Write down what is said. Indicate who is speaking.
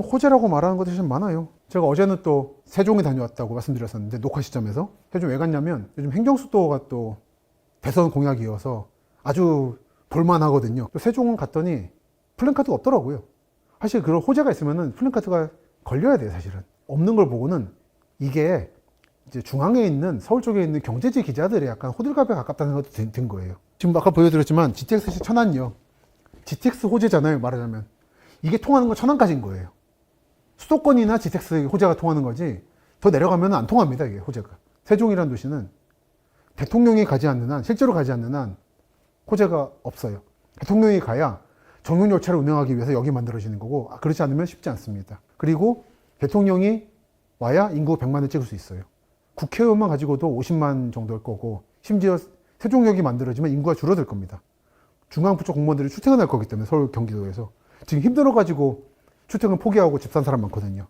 Speaker 1: 좀 호재라고 말하는 것들이 좀 많아요. 제가 어제는 또 세종에 다녀왔다고 말씀드렸었는데 녹화 시점에서 세종 왜 갔냐면 요즘 행정수도가 또 대선 공약이어서 아주 볼만하거든요. 또 세종은 갔더니 플랜카드가 없더라고요. 사실 그런 호재가 있으면은 플랜카드가 걸려야 돼요, 사실은. 없는 걸 보고는 이게 이제 중앙에 있는 서울 쪽에 있는 경제지 기자들의 약간 호들갑에 가깝다는 것도 든, 든 거예요. 지금 아까 보여드렸지만 GTX 천안역 GTX 호재잖아요, 말하자면. 이게 통하는 건 천안까지인 거예요. 수도권이나 GTX 호재가 통하는 거지 더 내려가면 안 통합니다, 이게 호재가. 세종이라는 도시는 대통령이 가지 않는 한, 실제로 가지 않는 한 호재가 없어요. 대통령이 가야 정용 열차를 운행하기 위해서 여기 만들어지는 거고 아, 그렇지 않으면 쉽지 않습니다. 그리고 대통령이 와야 인구 100만을 찍을 수 있어요. 국회의원만 가지고도 50만 정도일 거고 심지어 세종역이 만들어지면 인구가 줄어들 겁니다. 중앙부 쪽 공무원들이 출퇴근할 거기 때문에 서울 경기도에서 지금 힘들어가지고 출퇴근 포기하고 집 산 사람 많거든요.